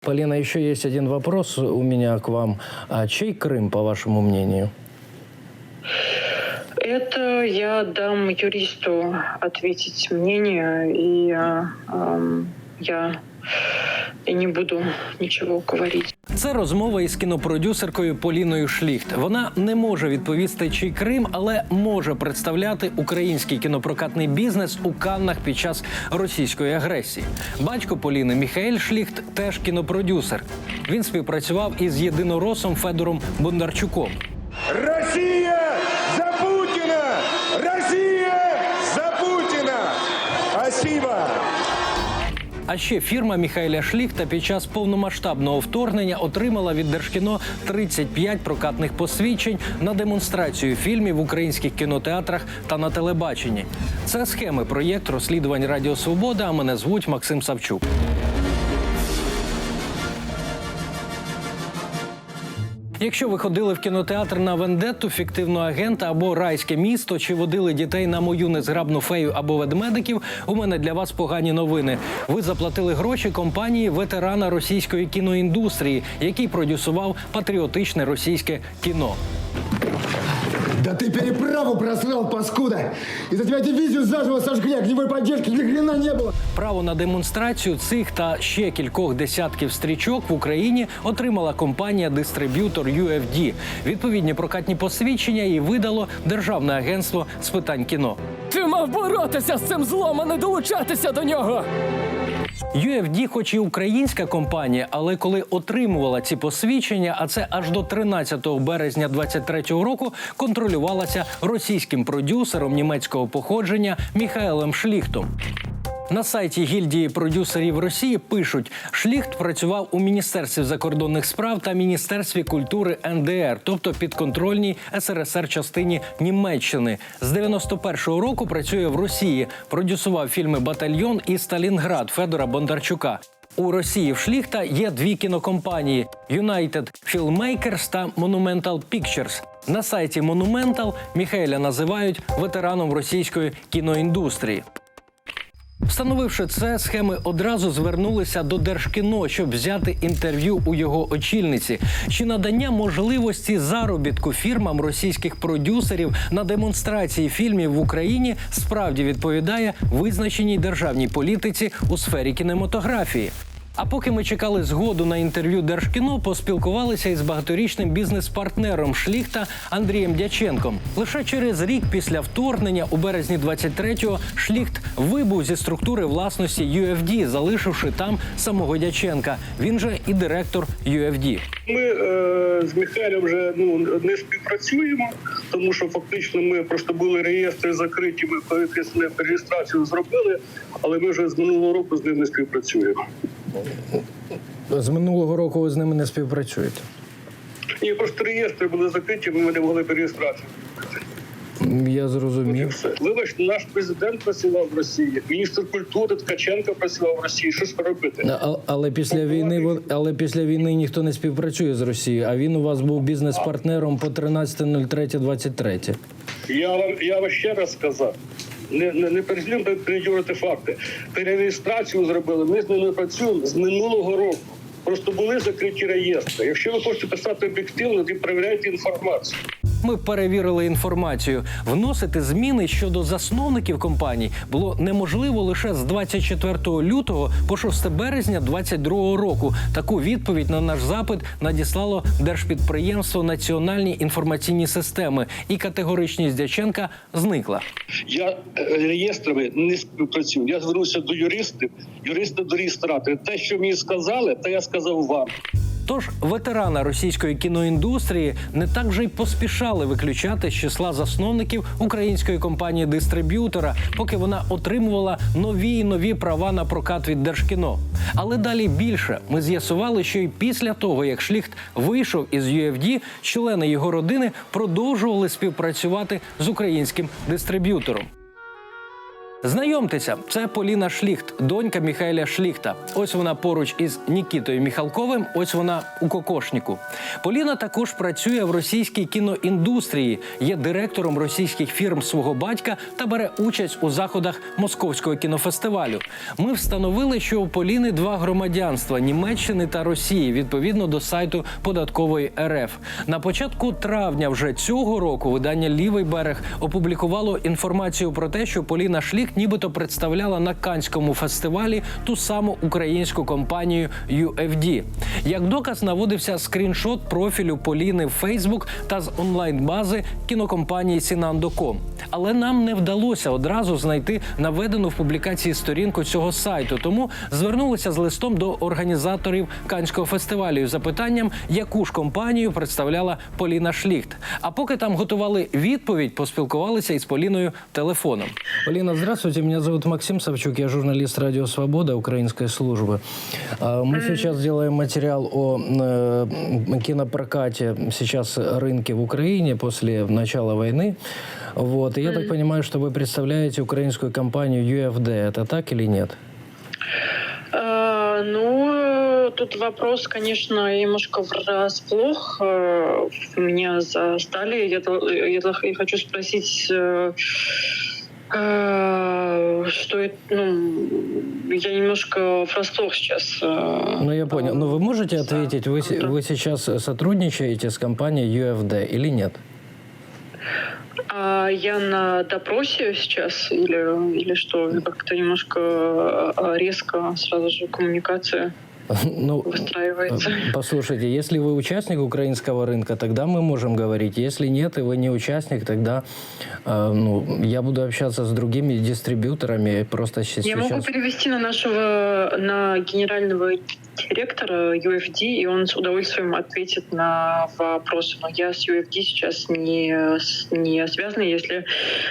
Полина, еще есть один вопрос у меня к вам. А чей Крым, по вашему мнению? Это я дам юристу ответить мнение, и э, э, я, я не буду ничего говорить. Це розмова із кінопродюсеркою Поліною Шліхт. Вона не може відповісти, чий Крим, але може представляти український кінопрокатний бізнес у Каннах під час російської агресії. Батько Поліни Міхаель Шліхт теж кінопродюсер. Він співпрацював із єдиноросом Федором Бондарчуком. Россия А ще фірма Міхайля Шліхта під час повномасштабного вторгнення отримала від Держкіно 35 прокатних посвідчень на демонстрацію фільмів в українських кінотеатрах та на телебаченні. Це схеми проєкт розслідувань Радіо Свобода. А мене звуть Максим Савчук. Якщо ви ходили в кінотеатр на вендетту, фіктивного агента або райське місто, чи водили дітей на мою незграбну фею або ведмедиків, у мене для вас погані новини. Ви заплатили гроші компанії ветерана російської кіноіндустрії, який продюсував патріотичне російське кіно. Да ты переправу просрал, паскуда! Из-за тебя дивизию заживо сожгли, огневой поддержки ни хрена не было! Право на демонстрацію цих та ще кількох десятків стрічок в Україні отримала компанія-дистриб'ютор UFD. Відповідні прокатні посвідчення їй видало Державне агентство з питань кіно. Ти мав боротися з цим злом, а не долучатися до нього. UFD, хоч і українська компанія, але коли отримувала ці посвідчення, а це аж до 13 березня 23-го року, контролювалася російським продюсером німецького походження Міхаелем Шліхтом. На сайті гільдії продюсерів Росії пишуть, Шліхт працював у міністерстві закордонних справ та міністерстві культури НДР, тобто підконтрольній СРСР частині Німеччини. З 91-го року працює в Росії. Продюсував фільми Батальйон і Сталінград Федора Бондарчука. У Росії в Шліхта є дві кінокомпанії: United Filmmakers та Monumental Pictures. На сайті Monumental Міхеля називають ветераном російської кіноіндустрії. Встановивши це, схеми одразу звернулися до Держкіно, щоб взяти інтерв'ю у його очільниці. Чи надання можливості заробітку фірмам російських продюсерів на демонстрації фільмів в Україні справді відповідає визначеній державній політиці у сфері кінематографії. А поки ми чекали згоду на інтерв'ю Держкіно, поспілкувалися із багаторічним бізнес-партнером Шліхта Андрієм Дяченком. Лише через рік після вторгнення, у березні 23-го, Шліхт вибув зі структури власності UFD, залишивши там самого Дяченка. Він же і директор UFD. Ми е, з Михайлом вже ну не співпрацюємо, тому що фактично ми просто були реєстри закриті. Ми якусь не реєстрацію зробили, але ми вже з минулого року з ним не співпрацюємо. З минулого року ви з ними не співпрацюєте. Ні, просто реєстри були закриті, ми не могли реєстрацію. Я зрозумів. все. Вибачте, наш президент працював в Росії, міністр культури Ткаченко працював в Росії. Що ж робити? А- Але після війни але після війни ніхто не співпрацює з Росією. А він у вас був бізнес-партнером по 13.03.23. Я вам я вам ще раз сказав. Не не, не переслідуємо переділити факти. Перереєстрацію зробили. Ми з ними працюємо з минулого року. Просто були закриті реєстри. Якщо ви хочете писати об'єктивно, то перевіряйте інформацію. Ми перевірили інформацію. Вносити зміни щодо засновників компаній було неможливо лише з 24 лютого по 6 березня 2022 року. Таку відповідь на наш запит надіслало держпідприємство Національні інформаційні системи, і категоричність Дяченка зникла. Я е, реєстрами не співпрацюю. Я звернувся до юристів, юристи до реєстратора. Те, що мені сказали, те я сказав вам. Тож ветерана російської кіноіндустрії не так вже й поспішали виключати з числа засновників української компанії дистриб'ютора, поки вона отримувала нові і нові права на прокат від Держкіно. Але далі більше ми з'ясували, що і після того, як Шліхт вийшов із UFD, члени його родини продовжували співпрацювати з українським дистриб'ютором. Знайомтеся, це Поліна Шліхт, донька Міхайля Шліхта. Ось вона поруч із Нікітою Міхалковим. Ось вона у кокошнику. Поліна також працює в російській кіноіндустрії, є директором російських фірм свого батька та бере участь у заходах московського кінофестивалю. Ми встановили, що у Поліни два громадянства Німеччини та Росії відповідно до сайту податкової РФ. На початку травня вже цього року видання Лівий берег опублікувало інформацію про те, що Поліна Шлік нібито представляла на Канському фестивалі ту саму українську компанію UFD. Як доказ наводився скріншот профілю Поліни в Фейсбук та з онлайн-бази кінокомпанії Сінандоком. Але нам не вдалося одразу знайти наведену в публікації сторінку цього сайту. Тому звернулися з листом до організаторів Канського фестивалю з запитанням, яку ж компанію представляла Поліна Шліхт. А поки там готували відповідь, поспілкувалися із Поліною телефоном. Поліна, здравствуйте. Меня зовут Максим Савчук. Я журналист Радио Свобода украинской службы. А, Мы сейчас делаем материал о э, кинопрокате сейчас рынке в Украине после начала войны. Вот. И я так понимаю, что вы представляете украинскую компанию UFD. Это так или нет? Э, Ну, тут вопрос, конечно, немножко врасплох. Э, Меня застали. Я, я я хочу спросить, э, что это, ну, я немножко врасплох сейчас. э, Ну, я понял. Ну, вы можете Да. ответить, вы, се- Да. вы сейчас сотрудничаете с компанией UFD или нет? А я на допросе сейчас или, или что? Как-то немножко э, резко сразу же коммуникация Ну, выстраивается. Послушайте, если вы участник украинского рынка, тогда мы можем говорить. Если нет, и вы не участник, тогда э, ну, я буду общаться с другими дистрибьюторами. Просто щ- Я сейчас... могу перевести на нашего, на генерального директора UFD, и он с удовольствием ответит на вопросы. Но я с UFD сейчас не, не связана. Если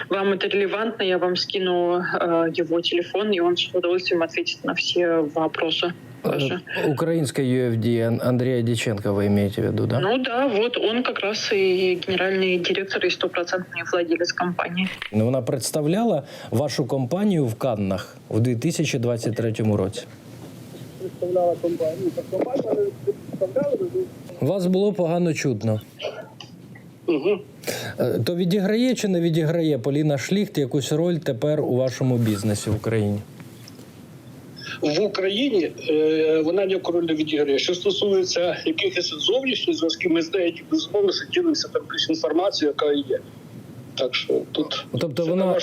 вам это релевантно, я вам скину э, его телефон, и он с удовольствием ответит на все вопросы. ваши. Э, Украинской UFD Ан- Андрея Диченко вы имеете в виду, да? Ну да, вот он как раз и генеральный директор и стопроцентный владелец компании. Ну, Вона представляла вашу компанію в Каннах у 2023 році. Представляла компанію. Так компанія не представляла. Вас було погано чутно. Угу. Е, То відіграє чи не відіграє Поліна Шліхт якусь роль тепер у вашому бізнесі в Україні? В Україні е, вона ніяку роль не відіграє. Що стосується якихось зовнішніх зв'язків, ми з деяких безумовно що ділимося там якусь інформацією, яка є. Так що тут Тобто це вона,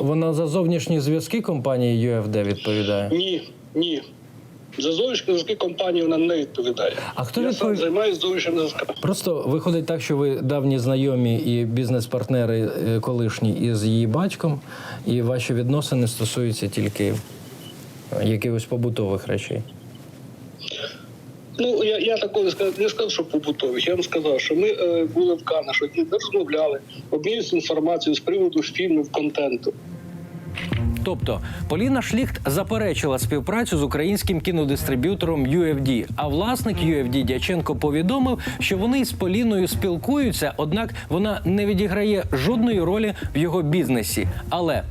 вона за зовнішні зв'язки компанії UFD відповідає? Ні, ні. За зовнішні зв'язки компанії вона не відповідає. А хто Я відпов- сам займаюся зовнішніми зв'язками. Просто виходить так, що ви давні знайомі і бізнес-партнери е, колишні із її батьком, і ваші відносини стосуються тільки якихось побутових речей. Ну я, я такого не сказав, не сказав, що побутових. Я вам сказав, що ми е, були в Канах, що розмовляли, обмінювалися інформацією з приводу фільмів, контенту. Тобто Поліна Шліхт заперечила співпрацю з українським кінодистриб'ютором UFD, а власник UFD Дяченко повідомив, що вони із Поліною спілкуються, однак вона не відіграє жодної ролі в його бізнесі. Але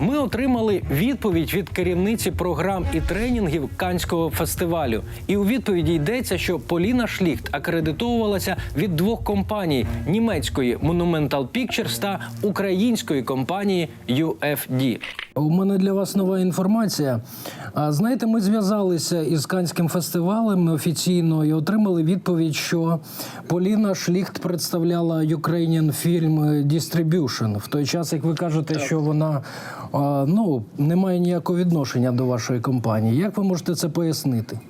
ми отримали відповідь від керівниці програм і тренінгів Канського фестивалю. І у відповіді йдеться, що Поліна Шліхт акредитовувалася від двох компаній: німецької Monumental Pictures та української компанії UFD. У мене для вас нова інформація. Знаєте, ми зв'язалися із Канським фестивалем офіційно і отримали відповідь, що Поліна Шліхт представляла Ukrainian Film Distribution. В той час, як ви кажете, що вона ну, не має ніякого відношення до вашої компанії. Як ви можете це пояснити?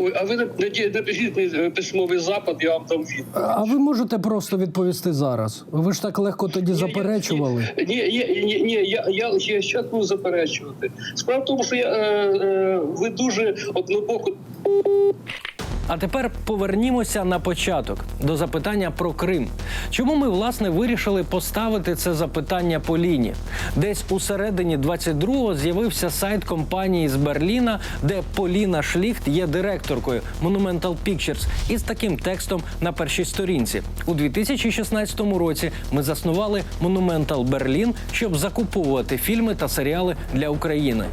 Ой, а ви напишіть е, письмовий запит, я вам там відповідь. А ви можете просто відповісти зараз? Ви ж так легко тоді заперечували. Ні, ні, ні, ні, я, я, я ще буду заперечувати. Справа в тому, що я, е, е, ви дуже однобоко А тепер повернімося на початок до запитання про Крим. Чому ми власне вирішили поставити це запитання по лінії? Десь у середині 22-го з'явився сайт компанії з Берліна, де Поліна Шліхт є директоркою Monumental Pictures із таким текстом на першій сторінці. У 2016 році ми заснували Monumental Berlin, щоб закуповувати фільми та серіали для України.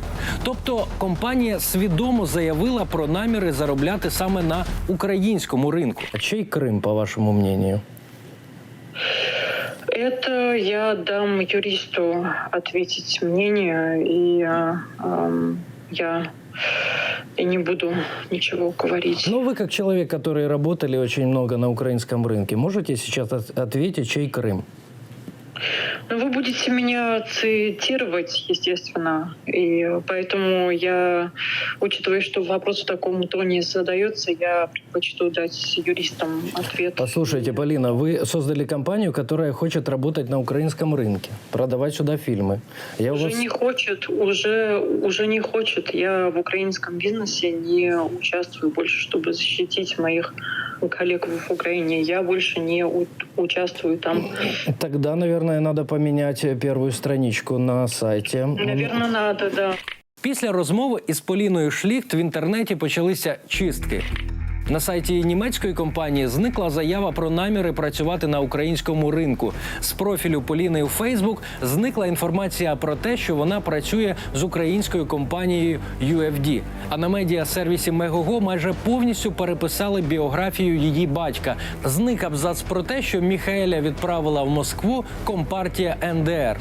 Тобто компанія свідомо заявила про наміри заробляти саме на українському ринку. А чий Крим, по вашому мнению? Это я дам юристу ответить мнение, и э, эм, я и не буду ничего говорить. Ну, вы как человек, который работали очень много на украинском рынке, можете сейчас от- ответить, чей Крым? Но вы будете меня цитировать, естественно, и поэтому я, учитывая, что вопрос в таком тоне задается, я предпочту дать юристам ответ. Послушайте, Полина, вы создали компанию, которая хочет работать на украинском рынке, продавать сюда фильмы. Я у Уже вас... не хочет, уже, уже не хочет. Я в украинском бизнесе не участвую больше, чтобы защитить моих коллег в Украине. Я больше не у- участвую там. Тогда, наверное, надо поменять первую страничку на сайте. Наверное, надо, да. Після розмови із Поліною Шліхт в інтернеті почалися чистки. На сайті німецької компанії зникла заява про наміри працювати на українському ринку. З профілю Поліни у Фейсбук зникла інформація про те, що вона працює з українською компанією UFD. А на медіа-сервісі Мегого майже повністю переписали біографію її батька. Зник абзац про те, що Міхаеля відправила в Москву компартія НДР.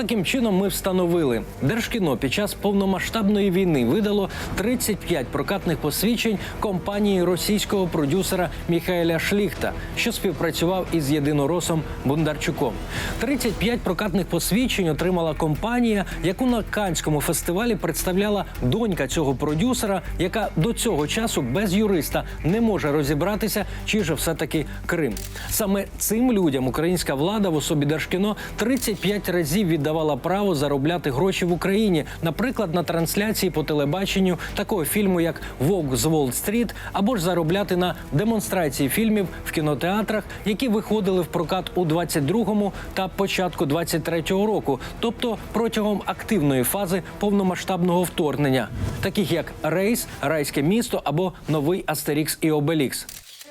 Таким чином, ми встановили, Держкіно під час повномасштабної війни видало 35 прокатних посвідчень компанії російського продюсера Міхаеля Шліхта, що співпрацював із єдиноросом Бондарчуком. 35 прокатних посвідчень отримала компанія, яку на Канському фестивалі представляла донька цього продюсера, яка до цього часу без юриста не може розібратися, чи же все-таки Крим. Саме цим людям українська влада в особі Держкіно 35 разів віддавала право заробляти гроші в Україні, наприклад, на трансляції по телебаченню такого фільму, як Вовк з Уолл-стріт, або ж заробляти на демонстрації фільмів в кінотеатрах, які виходили в прокат у 22-му та початку 23-го року, тобто протягом активної фази повномасштабного вторгнення, таких як Рейс, Райське місто або Новий Астерікс і Обелікс.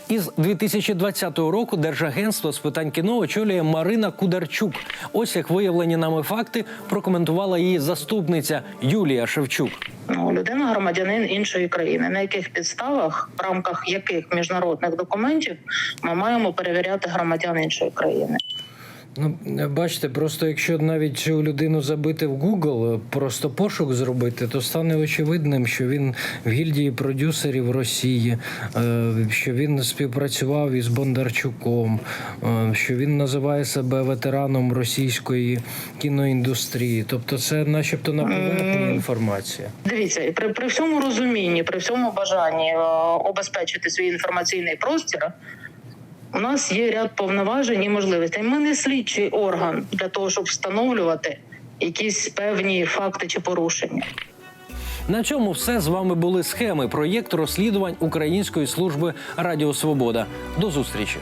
Із 2020 року Держагентство з питань кіно очолює Марина Кударчук. Ось як виявлені нами факти прокоментувала її заступниця Юлія Шевчук. Ну, людина громадянин іншої країни. На яких підставах, в рамках яких міжнародних документів ми маємо перевіряти громадян іншої країни? Ну, бачите, просто якщо навіть цю людину забити в Google, просто пошук зробити, то стане очевидним, що він в гільдії продюсерів Росії, е, що він співпрацював із Бондарчуком, е, що він називає себе ветераном російської кіноіндустрії. Тобто, це, начебто, на поверхні інформація. Дивіться, при, при всьому розумінні, при всьому бажанні е, обезпечити свій інформаційний простір. У нас є ряд повноважень і можливостей. Ми не слідчий орган для того, щоб встановлювати якісь певні факти чи порушення. На цьому все з вами були схеми проєкту розслідувань Української служби Радіо Свобода. До зустрічі.